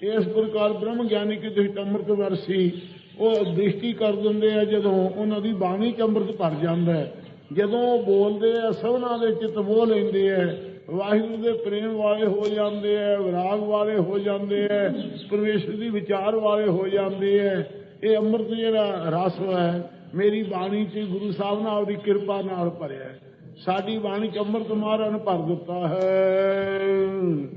ਇਸ ਪ੍ਰਕਾਰ ਬ੍ਰਹਮ ਗਿਆਨੀ ਕੀ ਦ੍ਰਿਸ਼ਟ ਅੰਮ੍ਰਿਤ ਵਰਸੀ, ਉਹ ਦ੍ਰਿਸ਼ਟੀ ਕਰ ਦਿੰਦੇ ਆ ਜਦੋਂ ਉਹਨਾਂ ਦੀ ਬਾਣੀ ਚ ਅੰਮ੍ਰਿਤ ਭਰ ਜਾਂਦਾ ਹੈ। ਜਦੋਂ ਉਹ ਬੋਲਦੇ ਆ, ਸਭਨਾਂ ਦੇ ਚਿੱਤ ਮੋਹ ਲੈਂਦੇ ਆ ਵਾਹਿਗੁਰੂ ਦੇ ਪ੍ਰੇਮ ਵਾਲੇ ਹੋ ਜਾਂਦੇ ਆ ਵਿਰਾਗ ਵਾਲੇ ਹੋ ਜਾਂਦੇ ਆ ਪਰਮੇਸ਼ਰ ਦੀ ਵਿਚਾਰ ਵਾਲੇ ਹੋ ਜਾਂਦੇ ਆ ਇਹ ਅੰਮ੍ਰਿਤ ਜਿਹੜਾ ਰਸ ਹੈ ਮੇਰੀ ਬਾਣੀ ਚ ਗੁਰੂ ਸਾਹਿਬ ਨੇ ਆਪਦੀ ਕਿਰਪਾ ਨਾਲ ਭਰਿਆ ਸਾਡੀ ਬਾਣੀ ਚ ਅੰਮ੍ਰਿਤ ਮਹਾਰਾਜ ਨੇ ਭਰ ਦਿੱਤਾ ਹੈ।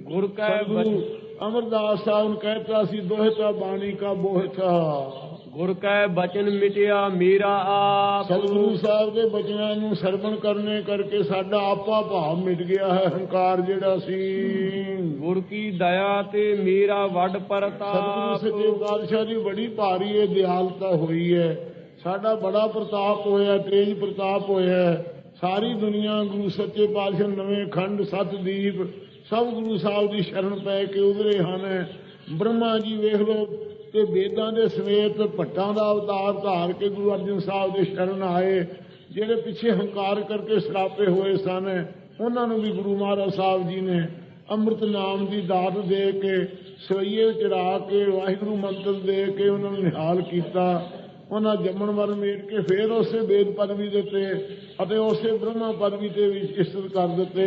ਗੁਰ ਕੈ ਗੁਰੂ ਅਮਰਦਾਸ ਸਾਹਿਬ ਨੇ ਕਹਿਤਾ ਸੀ ਦੋਹਤਾ ਬਾਣੀ ਕਾ ਬੋਹਤਾ ਗੁਰ ਕੈ ਬਚਨ ਮਿਟਿਆ ਮੇਰਾ ਆਪ। ਸਤਿਗੁਰੂ ਸਾਹਿਬ ਦੇ ਬਚਨਾਂ ਨੂੰ ਸਰਵਣ ਕਰਨੇ ਕਰਕੇ ਸਾਡਾ ਆਪਾ ਭਾਵ ਮਿਟ ਗਿਆ ਹੈ ਹੰਕਾਰ ਜਿਹੜਾ ਸੀ। ਗੁਰ ਕੀ ਦਇਆ ਤੇ ਮੇਰਾ ਵੱਡ ਸਤਿਗੁਰੂ ਪ੍ਰਤਾਪ ਸੱਚੇ ਪਾਤਸ਼ਾਹ ਦੀ ਬੜੀ ਭਾਰੀ ਇਹ ਦਿਆਲਤਾ ਹੋਈ ਹੈ। ਸਾਡਾ ਬੜਾ ਪ੍ਰਤਾਪ ਹੋਇਆ ਤੇਜ ਪ੍ਰਤਾਪ ਹੋਇਆ। ਸਾਰੀ ਦੁਨੀਆ ਗੁਰੂ ਸੱਚੇ ਪਾਤਸ਼ਾਹ ਨਵੇਂ ਖੰਡ ਸਤਦੀਪ ਸਭ ਗੁਰੂ ਸਾਹਿਬ ਦੀ ਸ਼ਰਨ ਪੈ ਕੇ ਉਧਰੇ ਹਨ। ਬ੍ਰਹਮਾ ਜੀ ਵੇਖ ਲੋ ਤੇ ਵੇਦਾਂ ਦੇ ਸਮੇਤ ਭੱਟਾਂ ਦਾ ਅਵਤਾਰ ਧਾਰ ਕੇ ਗੁਰੂ ਅਰਜਨ ਸਾਹਿਬ ਦੇ ਸ਼ਰਨ ਆਏ, ਜਿਹੜੇ ਪਿੱਛੇ ਹੰਕਾਰ ਕਰਕੇ ਸਰਾਪੇ ਹੋਏ ਸਨ। ਉਹਨਾਂ ਨੂੰ ਵੀ ਗੁਰੂ ਮਹਾਰਾਜ ਸਾਹਿਬ ਜੀ ਨੇ ਅੰਮ੍ਰਿਤ ਨਾਮ ਦੀ ਦਾਤ ਦੇ ਕੇ ਸਵਈਏ ਚੜਾ ਕੇ ਵਾਹਿਗੁਰੂ ਮੰਤਰ ਦੇ ਕੇ ਉਹਨਾਂ ਨੂੰ ਨਿਹਾਲ ਕੀਤਾ। ਉਹਨਾਂ ਜੰਮਣ ਮਰਨ ਮੇਟ ਕੇ ਫੇਰ ਉਸੇ ਵੇਦ ਪਦਵੀ ਦਿੱਤੇ ਅਤੇ ਉਸੇ ਬ੍ਰਹਮਾ ਪਦਵੀ ਤੇ ਵੀ ਇਸਤ ਕਰ ਦਿੱਤੇ।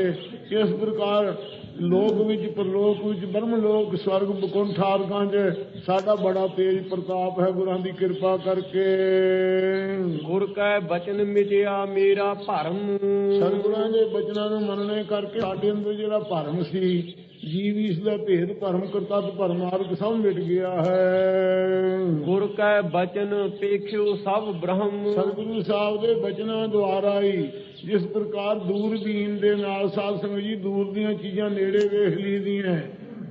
ਇਸ ਪ੍ਰਕਾਰ ਲੋਕ ਵਿੱਚ ਪਰਲੋਕ ਵਿੱਚ ਬ੍ਰਹਮ ਲੋਕ ਸਵਰਗ ਬਕੁੰਠ ਆਰਗਾਂ 'ਚ ਸਾਡਾ ਬੜਾ ਤੇਜ ਪ੍ਰਤਾਪ ਹੈ ਗੁਰਾਂ ਦੀ ਕਿਰਪਾ ਕਰਕੇ। ਗੁਰ ਕੈ ਬਚਨ ਮਿਟਿਆ ਮੇਰਾ ਭਰਮ। ਸਤਿਗੁਰਾਂ ਦੇ ਬਚਨਾਂ ਨੂੰ ਮੰਨਣੇ ਕਰਕੇ ਸਾਡੇ ਅੰਦਰ ਜਿਹੜਾ ਭਰਮ ਸੀ ਜੀਵ ਇਸ ਦਾ ਭੇਦ ਭਰਮ ਕਰਤਾ ਤੇ ਭਰਮਾਰਗ ਸਭ ਮਿਟ ਗਿਆ ਹੈ। ਗੁਰ ਕੈ ਬਚਨ ਪੇਖਿਓ ਸਭ ਬ੍ਰਹਮ। ਸਤਿਗੁਰੂ ਸਾਹਿਬ ਦੇ ਬਚਨਾਂ ਦੁਆਰਾ ਹੀ ਜਿਸ ਪ੍ਰਕਾਰ ਦੂਰਬੀਨ ਦੇ ਨਾਲ ਸਾਧ ਸੰਗਤ ਜੀ ਦੂਰ ਦੀਆਂ ਚੀਜ਼ਾਂ ਨੇੜੇ ਵੇਖ ਲਈਦੀਆਂ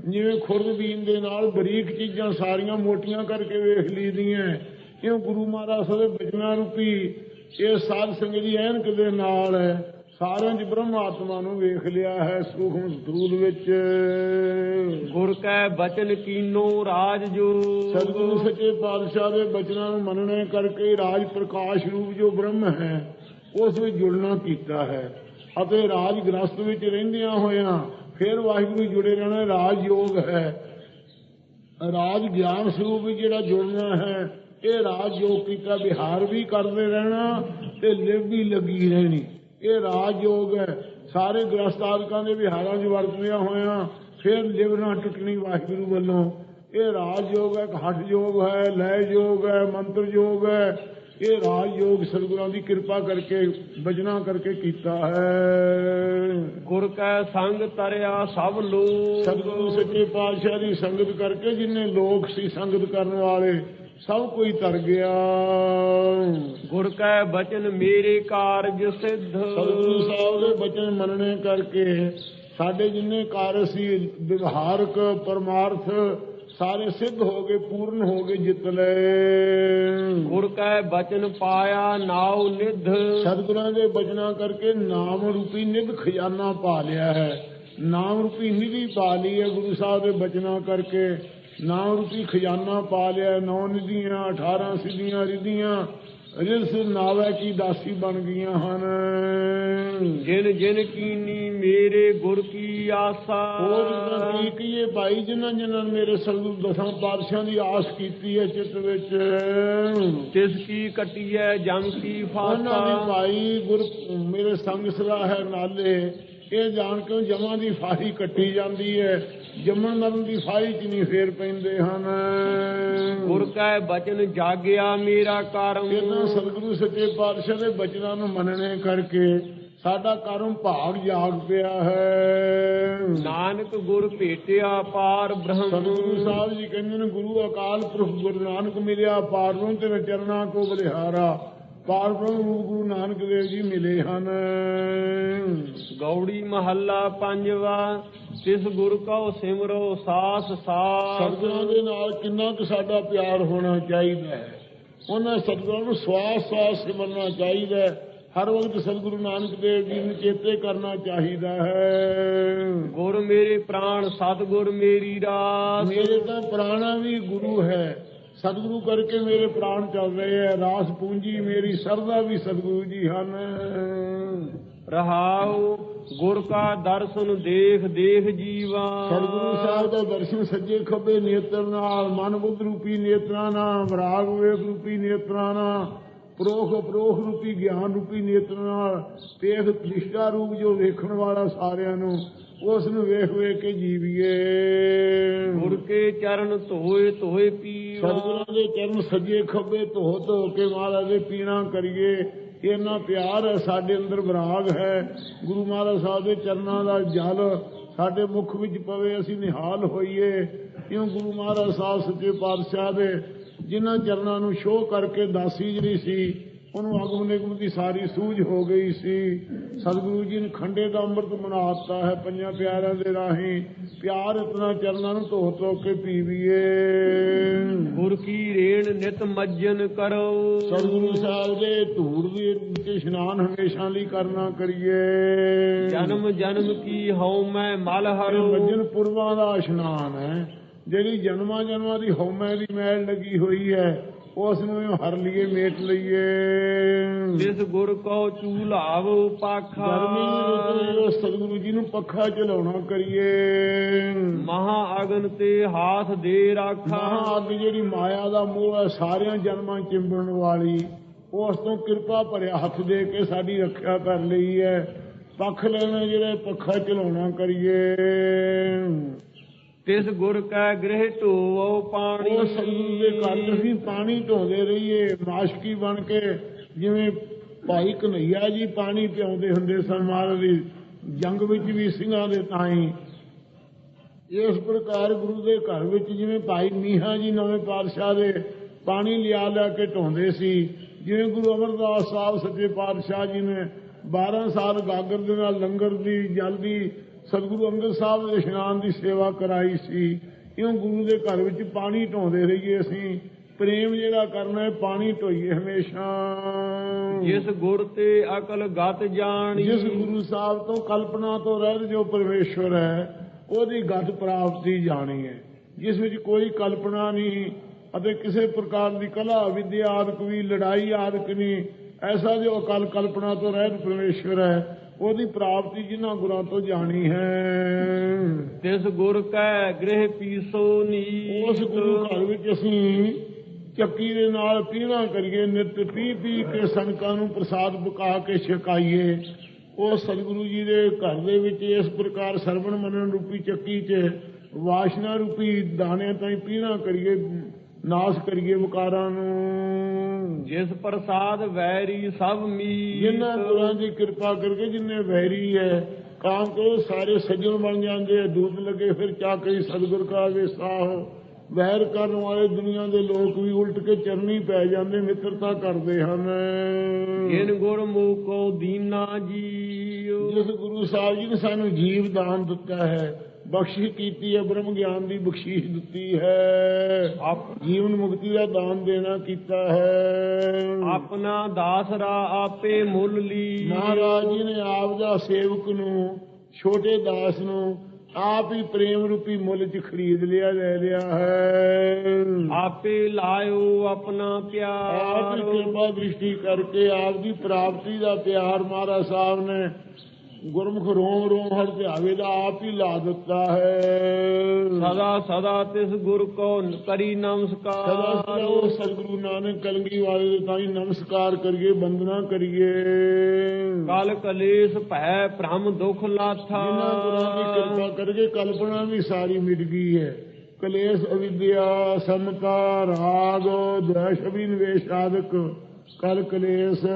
ਜਿਵੇਂ ਖੁਰਦਬੀਨ ਦੇ ਨਾਲ ਬਰੀਕ ਚੀਜ਼ਾਂ ਸਾਰੀਆਂ ਮੋਟੀਆਂ ਕਰਕੇ ਵੇਖ ਲਈਦੀਆਂ ਇਉਂ ਗੁਰੂ ਮਹਾਰਾਜ ਸਾਹਿਬ ਦੇ ਬਚਨਾਂ ਰੂਪੀ ਇਹ ਸਾਧ ਸੰਗਤ ਜੀ ਐਨਕ ਦੇ ਨਾਲ ਸਾਰਿਆਂ 'ਚ ਬ੍ਰਹਮ ਆਤਮਾ ਨੂੰ ਵੇਖ ਲਿਆ ਹੈ ਸੂਖਮ ਸਥੂਲ ਵਿੱਚ। ਗੁਰ ਕੈ ਬਚਨ ਕੀਨੋ ਰਾਜ ਜੋ। ਸਤਿਗੁਰੂ ਸੱਚੇ ਪਾਤਸ਼ਾਹ ਦੇ ਬਚਨਾਂ ਨੂੰ ਮੰਨਣੇ ਕਰਕੇ ਰਾਜ ਪ੍ਰਕਾਸ਼ ਰੂਪ ਜੋ ਬ੍ਰਹਮ ਹੈ ਉਸ ਵਿੱਚ ਜੁੜਨਾ ਕੀਤਾ ਹੈ। ਅਤੇ ਰਾਜ ਗ੍ਰਸਤ ਵਿੱਚ ਰਹਿੰਦਿਆਂ ਹੋਇਆਂ ਫਿਰ ਵਾਹਿਗੁਰੂ ਜੁੜੇ ਰਹਿਣਾ ਰਾਜ ਯੋਗ ਹੈ। ਰਾਜ ਗਿਆਨ ਸਰੂਪ ਵਿੱਚ ਜਿਹੜਾ ਜੁੜਨਾ ਹੈ ਇਹ ਰਾਜ ਯੋਗ ਕੀਤਾ ਵਿਹਾਰ ਵੀ ਕਰਦੇ ਰਹਿਣਾ ਤੇ ਲਿਵ ਵੀ ਲੱਗੀ ਰਹਿਣੀ। ਇਹ ਰਾਜ ਯੋਗ ਹੈ। ਸਾਰੇ ਗ੍ਰਸਤ ਆਦਿਕਾਂ ਦੇ ਵਿਹਾਰਾਂ 'ਚ ਵਰਤਦਿਆਂ ਹੋਇਆਂ ਫਿਰ ਲਿਵ ਨਾ ਟੁੱਟਣੀ ਵਾਹਿਗੁਰੂ ਵੱਲੋਂ। ਇਹ ਰਾਜ ਯੋਗ ਹੈ ਹਠ ਯੋਗ ਹੈ ਲੈ ਯੋਗ ਹੈ ਮੰਤਰ ਯੋਗ ਹੈ। ਇਹ ਰਾਜ ਯੋਗ ਸਤਿਗੁਰਾਂ ਦੀ ਕਿਰਪਾ ਕਰਕੇ ਬਜਣਾ ਕਰਕੇ ਕੀਤਾ ਹੈ। ਗੁਰ ਕੈ ਸੰਗ ਤਰਿਆ ਸਭ ਲੋਕ। ਸਤਿਗੁਰੂ ਸੱਚੇ ਪਾਤਸ਼ਾਹ ਦੀ ਸੰਗਤ ਕਰਕੇ ਜਿੰਨੇ ਲੋਕ ਸੀ ਸੰਗਤ ਕਰਨ ਵਾਲੇ ਸਭ ਕੋਈ ਤਰ ਗਿਆ। ਗੁਰ ਕੈ ਬਚਨ ਮੇਰੇ ਕਾਰਜ ਸਿੱਧ। ਸਤਿਗੁਰੂ ਸਾਹਿਬ ਦੇ ਬਚਨ ਮੰਨਣੇ ਕਰਕੇ ਸਾਡੇ ਜਿੰਨੇ ਕਾਰਜ ਸੀ ਵਿਵਹਾਰਕ ਪਰਮਾਰਥ ਸਾਰੇ ਸਿੱਧ ਹੋ ਗਏ ਪੂਰਨ ਹੋ ਗਏ ਜਿੱਤ ਲਏ। ਗੁਰ ਕੈ ਬਚਨ ਪਾਇਆ ਨਾਉ ਨਿਧ। ਸਤਿਗੁਰਾਂ ਦੇ ਬਚਨਾਂ ਕਰਕੇ ਨਾਮ ਰੂਪੀ ਨਿਧ ਖਜ਼ਾਨਾ ਪਾ ਲਿਆ ਹੈ। ਨਾਮ ਰੂਪੀ ਨਿਧੀ ਪਾ ਲਈ ਹੈ ਗੁਰੂ ਸਾਹਿਬ ਦੇ ਬਚਨਾਂ ਕਰਕੇ। ਨਾਮ ਰੂਪੀ ਖਜ਼ਾਨਾ ਪਾ ਲਿਆ ਨੌ ਨਿਧੀਆਂ 18 ਸਿੱਧੀਆਂ ਰਿਧੀਆਂ ਰਿਸ ਨਾਵੇ ਕੀ ਦਾਸੀ ਬਣ ਗਈਆਂ ਹਨ। ਜਿਨ ਜਿਨ ਕੀਨੀ ਮੇਰੇ ਗੁਰ ਕੀ ਆਸਾ। ਹੋਰ ਤਾਂ ਕੀ ਕਹੀਏ ਭਾਈ ਜਿਨ੍ਹਾਂ ਜਿਨ੍ਹਾਂ ਨੇ ਮੇਰੇ ਸਤਿਗੁਰੂ ਦਸਾਂ ਪਾਤਸ਼ਾਹਾਂ ਦੀ ਆਸ ਕੀਤੀ ਹੈ ਚਿੱਤ ਵਿੱਚ। ਤਿਸ ਕੀ ਕਟੀਐ ਜਮ ਕੀ ਉਹਨਾਂ ਦੀ ਫਾਸਾ। ਭਾਈ ਗੁਰ ਮੇਰੇ ਸੰਗ ਸਦਾ ਹੈ ਨਾਲੇ ਇਹ ਜਾਣ ਕੇ ਜਮਾਂ ਦੀ ਫਾਹੀ ਕੱਟੀ ਜਾਂਦੀ ਹੈ। ਜੰਮਣ ਮਰਨ ਦੀ ਫਾਹੀ ਚ ਨਹੀਂ ਫੇਰ ਪੈਂਦੇ ਹਨ। ਗੁਰ ਕੈ ਬਚਨ ਜਾਗਿਆ ਮੇਰਾ ਕਰਮ। ਇਹਨਾਂ ਸਤਿਗੁਰੂ ਸੱਚੇ ਪਾਤਸ਼ਾਹ ਦੇ ਬਚਨਾਂ ਨੂੰ ਮੰਨਣੇ ਕਰਕੇ ਸਾਡਾ ਕਰਮ ਭਾਗ ਜਾਗ ਪਿਆ ਹੈ। ਨਾਨਕ ਗੁਰ ਭੇਟਿਆ ਪਾਰ ਬ੍ਰਹਮ। ਸਤਿਗੁਰੂ ਸਾਹਿਬ ਜੀ ਕਹਿੰਦੇ ਨੇ ਗੁਰੂ ਅਕਾਲ ਪੁਰਖ ਗੁਰੂ ਨਾਨਕ ਮਿਲਿਆ ਪਾਰ ਨੂੰ ਤੇਰੇ ਚਰਨਾਂ ਕੋ ਬਲਿਹਾਰਾ। ਪਾਰ ਬ੍ਰਹਮ ਰੂਪ ਗੁਰੂ ਨਾਨਕ ਦੇਵ ਜੀ ਮਿਲੇ ਹਨ। ਗੌੜੀ ਮਹੱਲਾ ਪੰਜਵਾ ਤਿਸ ਗੁਰ ਕਉ ਸਿਮਰੋ ਸਾਸ ਸਾਸ। ਸਤਿਗੁਰਾਂ ਦੇ ਨਾਲ ਕਿੰਨਾ ਕੁ ਸਾਡਾ ਪਿਆਰ ਹੋਣਾ ਚਾਹੀਦਾ ਹੈ। ਉਹਨਾਂ ਸਤਿਗੁਰਾਂ ਨੂੰ ਸਵਾਸ ਸਵਾਸ ਸਿਮਰਨਾ ਚਾਹੀਦਾ ਹੈ। ਹਰ ਵਕਤ ਸਤਿਗੁਰੂ ਨਾਨਕ ਦੇਵ ਜੀ ਨੂੰ ਚੇਤੇ ਕਰਨਾ ਚਾਹੀਦਾ ਹੈ। ਗੁਰ ਮੇਰੇ ਪ੍ਰਾਣ ਸਤਿਗੁਰ ਮੇਰੀ ਰਾਸ। ਮੇਰੇ ਤਾਂ ਪ੍ਰਾਣਾ ਵੀ ਗੁਰੂ ਹੈ। ਸਤਿਗੁਰੂ ਕਰਕੇ ਮੇਰੇ ਪ੍ਰਾਣ ਚੱਲ ਰਹੇ ਹੈ ਰਾਸ ਪੂੰਜੀ ਮੇਰੀ ਸਰਦਾ ਵੀ ਸਤਿਗੁਰੂ ਜੀ ਹਨ। ਰਹਾਉ ਗੁਰ ਕਾ ਦਰਸ਼ਨ ਦੇਖ ਦੇਖ ਜੀਵਾ। ਸਤਿਗੁਰੂ ਸਾਹਿਬ ਦਾ ਦਰਸ਼ਨ ਸੱਜੇ ਖੱਬੇ ਨੇਤਰ ਨਾਲ ਮਨ ਬੁੱਧ ਰੂਪੀ ਨੇਤਰਾਂ ਨਾਲ ਵਿਰਾਗ ਵੇਖ ਰੂਪੀ ਨੇਤਰਾਂ ਨਾਲ ਪ੍ਰੋਖ ਪ੍ਰੋਖ ਰੂਪੀ ਗਿਆਨ ਰੂਪੀ ਨੇਤਰਾਂ ਨਾਲ ਤੇਖ ਨਿਸ਼ਟਾ ਰੂਪ ਜੋ ਵੇਖਣ ਵਾਲਾ ਸਾਰਿਆਂ ਨੂੰ ਉਸ ਨੂੰ ਵੇਖ ਵੇਖ ਕੇ ਜੀਵੀਏ। ਗੁਰ ਕੇ ਚਰਨ ਧੋਏ ਧੋਏ ਪੀਵਾ ਸਤਿਗੁਰਾਂ ਦੇ ਚਰਨ ਸੱਜੇ ਖੱਬੇ ਧੋ ਧੋ ਕੇ ਮਹਾਰਾਜ ਦੇ ਪੀਣਾ ਕਰੀਏ। ਇੰਨਾ ਪਿਆਰ ਹੈ ਸਾਡੇ ਅੰਦਰ ਵਿਰਾਗ ਹੈ। ਗੁਰੂ ਮਹਾਰਾਜ ਸਾਹਿਬ ਦੇ ਚਰਨਾਂ ਦਾ ਜਲ ਸਾਡੇ ਮੁਖ ਵਿੱਚ ਪਵੇ ਅਸੀਂ ਨਿਹਾਲ ਹੋਈਏ। ਕਿਉਂ ਗੁਰੂ ਮਹਾਰਾਜ ਸਾਹਿਬ ਸੱਚੇ ਪਾਤਸ਼ਾਹ ਦੇ ਜਿਨ੍ਹਾਂ ਚਰਨਾਂ ਨੂੰ ਸ਼ੋਅ ਕਰਕੇ ਦਾਸੀ ਜਿਹੜੀ ਸੀ ਉਹਨੂੰ ਅਗਮ ਨਿਗਮ ਦੀ ਸਾਰੀ ਸੂਝ ਹੋ ਗਈ ਸੀ। ਸਤਿਗੁਰੂ ਜੀ ਨੇ ਖੰਡੇ ਦਾ ਅੰਮ੍ਰਿਤ ਬਣਾਤਾ ਹੈ ਪੰਜਾਂ ਪਿਆਰਿਆਂ ਦੇ ਰਾਹੀਂ। ਪਿਆਰ ਇਤਨਾ ਚਰਨਾਂ ਨੂੰ ਧੋ ਧੋ ਕੇ ਪੀਵੀਏ। ਗੁਰ ਕੀ ਰੇਣ ਨਿਤ ਮੱਜਨ ਕਰੋ। ਸਤਿਗੁਰੂ ਸਾਹਿਬ ਦੇ ਧੂੜ ਦੇ ਵਿੱਚ ਇਸ਼ਨਾਨ ਹਮੇਸ਼ਾ ਲਈ ਕਰਨਾ ਕਰੀਏ। ਜਨਮ ਜਨਮ ਕੀ ਹਉ ਮੈਂ ਮਲ ਹਰੋ। ਮੱਜਨ ਪੁਰਵਾਂ ਦਾ ਇਸ਼ਨਾਨ ਹੈ। ਜਿਹੜੀ ਜਨਮਾਂ ਜਨਮਾਂ ਦੀ ਹਉਮੈ ਦੀ ਮੈਲ ਲੱਗੀ ਹੋਈ ਹੈ ਉਸ ਨੂੰ ਹਰ ਲਈਏ ਮੇਟ ਲਈਏ। ਤਿਸ ਗੁਰ ਕਉ ਚੂਲਾਵੋ ਪਾਖਾ। ਗਰਮੀ ਰੁੱਤ ਸਤਿਗੁਰੂ ਜੀ ਨੂੰ ਪੱਖਾ ਚਲਾਉਣਾ ਕਰੀਏ। ਮਹਾ ਅਗਨ ਤੇ ਹਾਥ ਦੇ ਰਾਖਾ। ਮਹਾ ਅੱਗ ਜਿਹੜੀ ਮਾਇਆ ਦਾ ਮੋਹ ਹੈ ਸਾਰਿਆਂ ਜਨਮਾਂ ਚਿੰਬੜਨ ਵਾਲੀ ਉਸ ਤੋਂ ਕਿਰਪਾ ਭਰਿਆ ਹੱਥ ਦੇ ਕੇ ਸਾਡੀ ਰੱਖਿਆ ਕਰ ਲਈ ਹੈ। ਪੱਖ ਲੈਣਾ ਜਿਹੜੇ ਪੱਖਾ ਚਲਾਉਣਾ ਕਰੀਏ। ਤਿਸ ਗੁਰ ਕੈ ਗ੍ਰਹਿ ਢੋਵੋ ਪਾਣੀ? ਉਹ ਦੇ ਘਰ ਅਸੀਂ ਪਾਣੀ ਢੋਂਦੇ ਰਹੀਏ ਮਾਸ਼ਕੀ ਬਣ ਕੇ ਜਿਵੇਂ ਭਾਈ ਕਨਈਆ ਜੀ ਪਾਣੀ ਪਿਆਉਂਦੇ ਹੁੰਦੇ ਸਨ ਮਹਾਰਾਜ ਦੀ ਜੰਗ ਵਿੱਚ ਵੀ ਸਿੰਘਾਂ ਦੇ ਤਾਈ। ਇਸ ਪ੍ਰਕਾਰ ਗੁਰੂ ਦੇ ਘਰ ਵਿੱਚ ਜਿਵੇਂ ਭਾਈ ਮੀਹਾ ਜੀ ਨਵੇਂ ਪਾਤਸ਼ਾਹ ਦੇ ਪਾਣੀ ਲਿਆ ਲੈ ਕੇ ਢੋਂਦੇ ਸੀ, ਜਿਵੇਂ ਗੁਰੂ ਅਮਰਦਾਸ ਸਾਹਿਬ ਸੱਚੇ ਪਾਤਸ਼ਾਹ ਜੀ ਨੇ 12 ਸਾਲ ਗਾਗਰ ਦੇ ਨਾਲ ਲੰਗਰ ਦੀ, ਜਲ ਦੀ ਸਤਿਗੁਰੂ ਅੰਗਦ ਸਾਹਿਬ ਦੇ ਇਸ਼ਨਾਨ ਦੀ ਸੇਵਾ ਕਰਾਈ ਸੀ। ਇਉਂ ਗੁਰੂ ਦੇ ਘਰ ਵਿੱਚ ਪਾਣੀ ਢੋਂਦੇ ਰਹੀਏ ਅਸੀਂ। ਪ੍ਰੇਮ ਜਿਹੜਾ ਕਰਨਾ ਹੈ ਪਾਣੀ ਢੋਈਏ ਹਮੇਸ਼ਾ। ਜਿਸ ਗੁਰ ਤੇ ਅਕਲ ਗਤ ਜਾਣੀ। ਜਿਸ ਗੁਰੂ ਸਾਹਿਬ ਤੋਂ ਕਲਪਨਾ ਤੋਂ ਰਹਿਤ ਜੋ ਪਰਮੇਸ਼ਵਰ ਹੈ ਉਹਦੀ ਗਤ ਪ੍ਰਾਪਤੀ ਜਾਣੀ ਹੈ। ਜਿਸ ਵਿੱਚ ਕੋਈ ਕਲਪਨਾ ਨਹੀਂ ਅਤੇ ਕਿਸੇ ਪ੍ਰਕਾਰ ਦੀ ਕਲਾ ਵਿਦਿਆ ਆਦਿਕ ਵੀ ਲੜਾਈ ਆਦਿਕ ਨਹੀਂ ਐਸਾ ਜੋ ਅਕਲ ਕਲਪਨਾ ਤੋਂ ਰਹਿਤ ਪਰਮੇਸ਼ਵਰ ਹੈ ਉਹਦੀ ਪ੍ਰਾਪਤੀ ਜਿਨ੍ਹਾਂ ਗੁਰਾਂ ਤੋਂ ਜਾਣੀ ਹੈ। ਤਿਸ ਗੁਰ ਕੈ ਗ੍ਰਹਿ ਪੀਸੋ ਨੀ ਉਸ ਗੁਰੂ ਘਰ ਵਿੱਚ ਅਸੀਂ ਚੱਕੀ ਦੇ ਨਾਲ ਪੀਣਾ ਕਰੀਏ ਨਿਤ ਪੀ ਪੀ ਕੇ ਸੰਕਾਂ ਨੂੰ ਪ੍ਰਸਾਦ ਪਕਾ ਕੇ ਛਕਾਈਏ। ਉਹ ਸਤਿਗੁਰੂ ਜੀ ਦੇ ਘਰ ਦੇ ਵਿੱਚ ਇਸ ਪ੍ਰਕਾਰ ਸਰਵਣ ਮੰਨਣ ਰੂਪੀ ਚੱਕੀ 'ਚ ਵਾਸ਼ਨਾ ਰੂਪੀ ਦਾਣੇ ਤਾਈਂ ਪੀਣਾ ਕਰੀਏ ਨਾਸ ਕਰੀਏ ਵਿਕਾਰਾਂ ਨੂੰ। ਜਿਸ ਪ੍ਰਸਾਦ ਵੈਰੀ ਸਭ ਮੀਤ। ਜਿਨ੍ਹਾਂ ਗੁਰਾਂ ਦੀ ਕਿਰਪਾ ਕਰਕੇ ਜਿੰਨੇ ਵੈਰੀ ਹੈ ਕਾਮ ਕਰੋ ਸਾਰੇ ਸੱਜਣ ਬਣ ਜਾਂਦੇ ਆ ਦੂਤ ਲੱਗੇ ਫਿਰ ਚਾਕਰੀ ਸਤਿਗੁਰ ਕਾ ਵਿਸਾਹ ਵੈਰ ਕਰਨ ਵਾਲੇ ਦੁਨੀਆ ਦੇ ਲੋਕ ਵੀ ਉਲਟ ਕੇ ਚਰਨੀ ਪੈ ਜਾਂਦੇ ਮਿੱਤਰਤਾ ਕਰਦੇ ਹਨ। ਜਿਨ ਗੁਰ ਮੂਕੋ ਦੀਨਾ ਜੀਉ। ਜਿਸ ਗੁਰੂ ਸਾਹਿਬ ਜੀ ਨੇ ਸਾਨੂੰ ਜੀਵ ਦਾਨ ਦਿੱਤਾ ਹੈ ਬਖਸ਼ਿਸ਼ ਕੀਤੀ ਹੈ ਬ੍ਰਹਮ ਗਿਆਨ ਦੀ ਬਖਸ਼ਿਸ਼ ਦਿੱਤੀ ਹੈ। ਆਪ- ਜੀਵਨ ਮੁਕਤੀ ਦਾ ਦਾਨ ਦੇਣਾ ਕੀਤਾ ਹੈ। ਆਪਣਾ ਦਾਸਰਾ ਆਪੇ ਮੁੱਲ ਲੀ। ਮਹਾਰਾਜ ਜੀ ਨੇ ਆਪ ਦਾ ਸੇਵਕ ਨੂੰ ਛੋਟੇ ਦਾਸ ਨੂੰ ਆਪ ਹੀ ਪ੍ਰੇਮ ਰੂਪੀ ਮੁੱਲ ਚ ਖਰੀਦ ਲਿਆ ਲੈ ਲਿਆ ਹੈ। ਆਪੇ ਲਾਇਓ ਆਪਣਾ ਆਪ ਪਿਆਰ। ਹੀ ਕਿਰਪਾ ਦ੍ਰਿਸ਼ਟੀ ਕਰਕੇ ਆਪ ਦੀ ਪ੍ਰਾਪਤੀ ਦਾ ਪਿਆਰ ਮਹਾਰਾਜ ਸਾਹਿਬ ਨੇ ਗੁਰਮੁਖ ਰੋਮ ਰੋਮ ਹਰ ਧਿਆਵੇ ਦਾ ਆਪ ਹੀ ਲਾ ਦਿੱਤਾ ਹੈ। ਸਦਾ ਸਦਾ ਤਿਸ ਗੁਰ ਕੋ ਕਰੀ ਸਦਾ ਨਮਸਕਾਰ। ਸਦਾ ਉਹ ਸਤਿਗੁਰੂ ਨਾਨਕ ਕਲਗੀ ਵਾਲੇ ਦੇ ਤਾਈ ਨਮਸਕਾਰ ਕਰੀਏ ਬੰਦਨਾ ਕਰੀਏ। ਕਲ ਕਲੇਸ਼ ਭੈ ਭ੍ਰਮ ਦੁਖ ਲਾਥਾ। ਜਿਨ੍ਹਾਂ ਗੁਰਾਂ ਦੀ ਕਿਰਪਾ ਕਰਕੇ ਕਲਪਨਾ ਵੀ ਸਾਰੀ ਮਿਟ ਗਈ ਹੈ। ਕਲੇਸ਼ ਅਵਿਦਿਆ ਸਮਤਾ ਰਾਗ ਦ੍ਵੇਸ਼ ਅਭਿਨਵੇਸ਼ ਆਦਿਕ। ਕਲ ਕਲੇਸ਼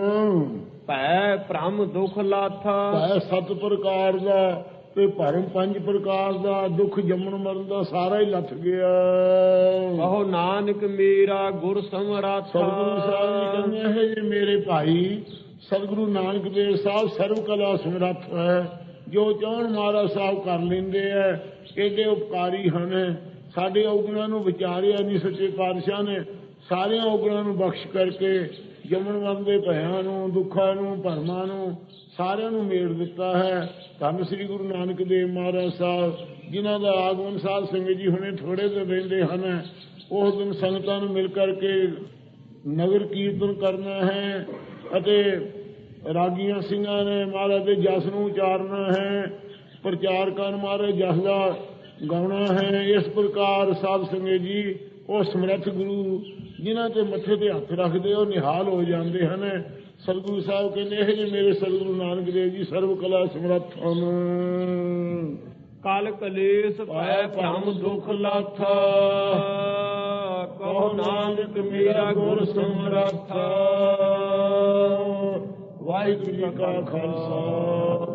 ਭੈ ਭ੍ਰਮ ਦੁਖ ਲਾਥਾ। ਹੈ ਸਤ ਪ੍ਰਕਾਰ ਦਾ ਤੇ ਭਰਮ ਪੰਜ ਪ੍ਰਕਾਰ ਦਾ ਦੁੱਖ ਜੰਮਣ ਮਰਨ ਦਾ ਸਾਰਾ ਹੀ ਲੱਥ ਗਿਆ। ਕਹੋ ਨਾਨਕ ਮੇਰਾ ਗੁਰ ਸਮਰਾਥਾ। ਸਤਿਗੁਰੂ ਸਾਹਿਬ ਜੀ ਕਹਿੰਦੇ ਹੈ ਜੇ ਮੇਰੇ ਭਾਈ ਸਤਿਗੁਰੂ ਨਾਨਕ ਦੇਵ ਸਾਹਿਬ ਸਰਵ ਕਲਾ ਸਮਰੱਥ ਹੈ। ਜੋ ਚਾਹਣ ਮਹਾਰਾਜ ਸਾਹਿਬ ਕਰ ਲੈਂਦੇ ਐ ਕਿਹੜੇ ਉਪਕਾਰੀ ਹਨ। ਸਾਡੇ ਔਗਣਾਂ ਨੂੰ ਵਿਚਾਰਿਆ ਨਹੀਂ ਸੱਚੇ ਪਾਤਸ਼ਾਹ ਨੇ ਸਾਰਿਆਂ ਔਗਣਾਂ ਨੂੰ ਬਖਸ਼ ਕਰਕੇ ਜਮਣ ਮਰਨ ਦੇ ਨੂੰ, ਦੁੱਖਾਂ ਨੂੰ, ਭਰਮਾਂ ਨੂੰ, ਸਾਰਿਆਂ ਨੂੰ ਮੇੜ ਦਿੱਤਾ ਹੈ। ਧੰਨ ਸ੍ਰੀ ਗੁਰੂ ਨਾਨਕ ਦੇਵ ਮਹਾਰਾਜ ਸਾਹਿਬ, ਜਿਨ੍ਹਾਂ ਦਾ ਆਗਮਨ ਸਾਧ ਸੰਗਤ ਜੀ ਹੁਣੇ ਥੋੜੇ ਦਿਨ ਰਹਿੰਦੇ ਹਨ ਉਸ ਦਿਨ ਸੰਗਤਾਂ ਨੂੰ ਮਿਲ ਕਰਕੇ ਨਗਰ ਕੀਰਤਨ ਕਰਨਾ ਹੈ ਅਤੇ ਰਾਗੀਆਂ ਸਿੰਘਾਂ ਨੇ ਮਹਾਰਾਜ ਦੇ ਜਸ ਨੂੰ ਉਚਾਰਨਾ ਹੈ ਪ੍ਰਚਾਰਕਾਂ ਨੂੰ ਮਹਾਰਾਜ ਜਸ ਦਾ ਗਾਉਣਾ ਹੈ। ਇਸ ਪ੍ਰਕਾਰ ਸਾਧ ਸੰਗਤ ਜੀ, ਉਹ ਸਮਰੱਥ ਗੁਰੂ ਜਿਨ੍ਹਾਂ ਤੇ ਮੱਥੇ ਤੇ ਹੱਥ ਰੱਖਦੇ ਉਹ ਨਿਹਾਲ ਹੋ ਜਾਂਦੇ ਹਨ। ਸਤਿਗੁਰੂ ਸਾਹਿਬ ਕਹਿੰਦੇ ਇਹ ਜੇ ਮੇਰੇ ਸਤਿਗੁਰੂ ਨਾਨਕ ਦੇਵ ਜੀ ਸਰਵ ਕਲਾ ਸਮਰੱਥ ਹਨ ਕਲ ਕਲੇਸ਼ ਭੈ ਭ੍ਰਮ ਦੁਖ ਲਾਥਾ। ਕਹੋ ਨਾਨਕ ਮੇਰਾ ਗੁਰ ਸਮਰਾਥਾ। ਵਾਹਿਗੁਰੂ ਜੀ ਕਾ ਖਾਲਸਾ।